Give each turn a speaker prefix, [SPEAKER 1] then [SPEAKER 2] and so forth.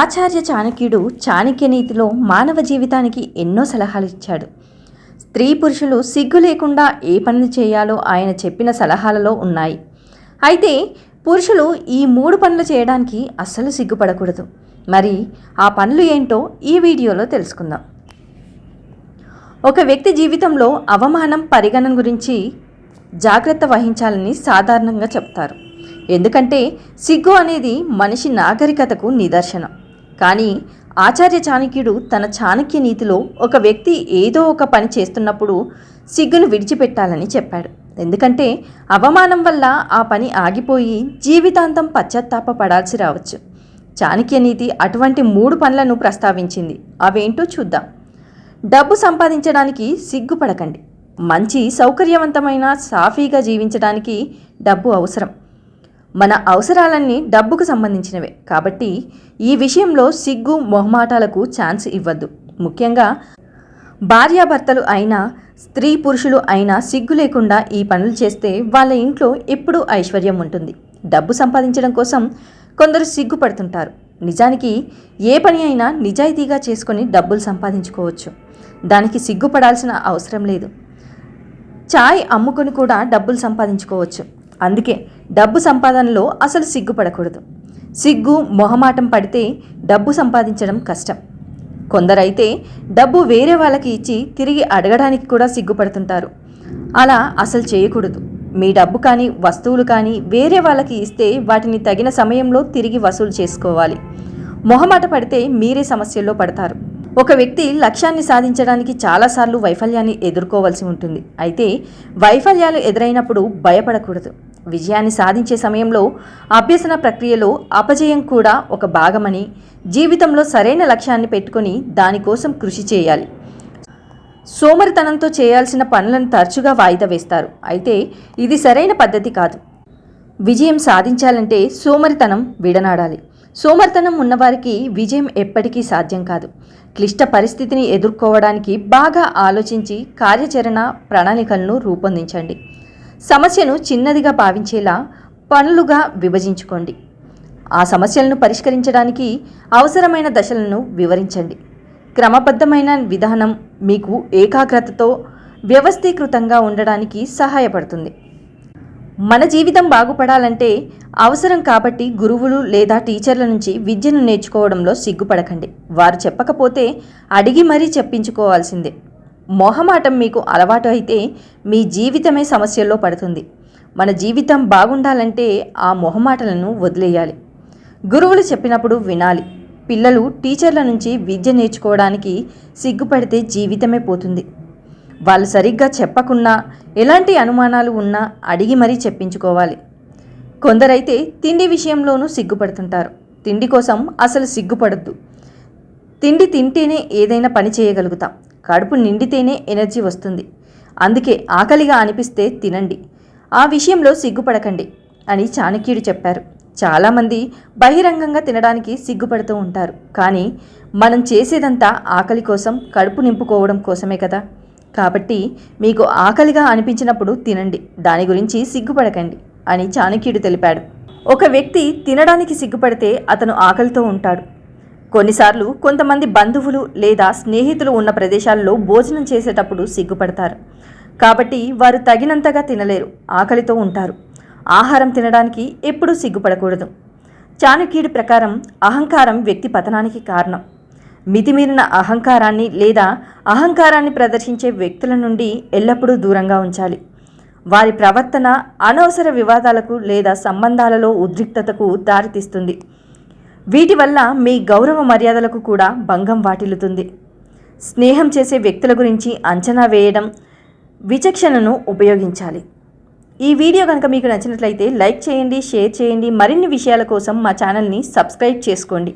[SPEAKER 1] ఆచార్య చాణక్యుడు చాణక్య నీతిలో మానవ జీవితానికి ఎన్నో సలహాలు ఇచ్చాడు. స్త్రీ పురుషులు సిగ్గు లేకుండా ఏ పనులు చేయాలో ఆయన చెప్పిన సలహాలలో ఉన్నాయి. అయితే పురుషులు ఈ మూడు పనులు చేయడానికి అస్సలు సిగ్గుపడకూడదు. మరి ఆ పనులు ఏంటో ఈ వీడియోలో తెలుసుకుందాం. ఒక వ్యక్తి జీవితంలో అవమానం పరిగణన గురించి జాగ్రత్త వహించాలని సాధారణంగా చెప్తారు. ఎందుకంటే సిగ్గు అనేది మనిషి నాగరికతకు నిదర్శనం. కానీ ఆచార్య చాణక్యుడు తన చాణక్య నీతిలో ఒక వ్యక్తి ఏదో ఒక పని చేస్తున్నప్పుడు సిగ్గును విడిచిపెట్టాలని చెప్పాడు. ఎందుకంటే అవమానం వల్ల ఆ పని ఆగిపోయి జీవితాంతం పశ్చాత్తాప పడాల్సి రావచ్చు. చాణక్య నీతి అటువంటి మూడు పనులను ప్రస్తావించింది. అవేంటో చూద్దాం. డబ్బు సంపాదించడానికి సిగ్గుపడకండి. మంచి సౌకర్యవంతమైన సాఫీగా జీవించడానికి డబ్బు అవసరం. మన అవసరాలన్నీ డబ్బుకు సంబంధించినవే. కాబట్టి ఈ విషయంలో సిగ్గు మొహమాటాలకు ఛాన్స్ ఇవ్వద్దు. ముఖ్యంగా భార్యాభర్తలు అయినా స్త్రీ పురుషులు అయినా సిగ్గు లేకుండా ఈ పనులు చేస్తే వాళ్ళ ఇంట్లో ఎప్పుడూ ఐశ్వర్యం ఉంటుంది. డబ్బు సంపాదించడం కోసం కొందరు సిగ్గుపడుతుంటారు. నిజానికి ఏ పని అయినా నిజాయితీగా చేసుకొని డబ్బులు సంపాదించుకోవచ్చు. దానికి సిగ్గుపడాల్సిన అవసరం లేదు. ఛాయ్ అమ్ముకొని కూడా డబ్బులు సంపాదించుకోవచ్చు. అందుకే డబ్బు సంపాదనలో అసలు సిగ్గుపడకూడదు. సిగ్గు మొహమాటం పడితే డబ్బు సంపాదించడం కష్టం. కొందరైతే డబ్బు వేరే వాళ్ళకి ఇచ్చి తిరిగి అడగడానికి కూడా సిగ్గుపడుతుంటారు. అలా అసలు చేయకూడదు. మీ డబ్బు కానీ వస్తువులు కానీ వేరే వాళ్ళకి ఇస్తే వాటిని తగిన సమయంలో తిరిగి వసూలు చేసుకోవాలి. మొహమాట పడితే మీరే సమస్యల్లో పడతారు. ఒక వ్యక్తి లక్ష్యాన్ని సాధించడానికి చాలాసార్లు వైఫల్యాన్ని ఎదుర్కోవాల్సి ఉంటుంది. అయితే వైఫల్యాలు ఎదురైనప్పుడు భయపడకూడదు. విజయాన్ని సాధించే సమయంలో అభ్యసన ప్రక్రియలో అపజయం కూడా ఒక భాగమని జీవితంలో సరైన లక్ష్యాన్ని పెట్టుకొని దానికోసం కృషి చేయాలి. సోమరితనంతో చేయాల్సిన పనులను తరచుగా వాయిదా వేస్తారు. అయితే ఇది సరైన పద్ధతి కాదు. విజయం సాధించాలంటే సోమరితనం విడనాడాలి. సోమర్తనం ఉన్నవారికి విజయం ఎప్పటికీ సాధ్యం కాదు. క్లిష్ట పరిస్థితిని ఎదుర్కోవడానికి బాగా ఆలోచించి కార్యాచరణ ప్రణాళికలను రూపొందించండి. సమస్యను చిన్నదిగా భావించేలా పనులుగా విభజించుకోండి. ఆ సమస్యలను పరిష్కరించడానికి అవసరమైన దశలను వివరించండి. క్రమబద్ధమైన విధానం మీకు ఏకాగ్రతతో వ్యవస్థీకృతంగా ఉండడానికి సహాయపడుతుంది. మన జీవితం బాగుపడాలంటే అవసరం కాబట్టి గురువులు లేదా టీచర్ల నుంచి విద్యను నేర్చుకోవడంలో సిగ్గుపడకండి. వారు చెప్పకపోతే అడిగి మరీ చెప్పించుకోవాల్సిందే. మొహమాటం మీకు అలవాటు అయితే మీ జీవితమే సమస్యల్లో పడుతుంది. మన జీవితం బాగుండాలంటే ఆ మొహమాటలను వదిలేయాలి. గురువులు చెప్పినప్పుడు వినాలి. పిల్లలు టీచర్ల నుంచి విద్య నేర్చుకోవడానికి సిగ్గుపడితే జీవితమే పోతుంది. వాళ్ళు సరిగ్గా చెప్పకున్నా ఎలాంటి అనుమానాలు ఉన్నా అడిగి మరీ చెప్పించుకోవాలి. కొందరైతే తిండి విషయంలోనూ సిగ్గుపడుతుంటారు. తిండి కోసం అసలు సిగ్గుపడద్దు. తిండి తింటేనే ఏదైనా పని చేయగలుగుతాం. కడుపు నిండితేనే ఎనర్జీ వస్తుంది. అందుకే ఆకలిగా అనిపిస్తే తినండి. ఆ విషయంలో సిగ్గుపడకండి అని చాణక్యుడు చెప్పారు. చాలామంది బహిరంగంగా తినడానికి సిగ్గుపడుతూ ఉంటారు. కానీ మనం చేసేదంతా ఆకలి కోసం కడుపు నింపుకోవడం కోసమే కదా. కాబట్టి మీకు ఆకలిగా అనిపించినప్పుడు తినండి. దాని గురించి సిగ్గుపడకండి అని చాణక్యుడు తెలిపాడు. ఒక వ్యక్తి తినడానికి సిగ్గుపడితే అతను ఆకలితో ఉంటాడు. కొన్నిసార్లు కొంతమంది బంధువులు లేదా స్నేహితులు ఉన్న ప్రదేశాల్లో భోజనం చేసేటప్పుడు సిగ్గుపడతారు. కాబట్టి వారు తగినంతగా తినలేరు ఆకలితో ఉంటారు. ఆహారం తినడానికి ఎప్పుడూ సిగ్గుపడకూడదు. చాణక్యుడి ప్రకారం అహంకారం వ్యక్తి పతనానికి కారణం. మితిమీరిన అహంకారాన్ని లేదా అహంకారాన్ని ప్రదర్శించే వ్యక్తుల నుండి ఎల్లప్పుడూ దూరంగా ఉంచాలి. వారి ప్రవర్తన అనవసర వివాదాలకు లేదా సంబంధాలలో ఉద్రిక్తతకు దారితీస్తుంది. వీటి వల్ల మీ గౌరవ మర్యాదలకు కూడా భంగం వాటిల్లుతుంది. స్నేహం చేసే వ్యక్తుల గురించి అంచనా వేయడం విచక్షణను ఉపయోగించాలి. ఈ వీడియో కనుక మీకు నచ్చినట్లయితే లైక్ చేయండి షేర్ చేయండి. మరిన్ని విషయాల కోసం మా ఛానల్ని సబ్స్క్రైబ్ చేసుకోండి.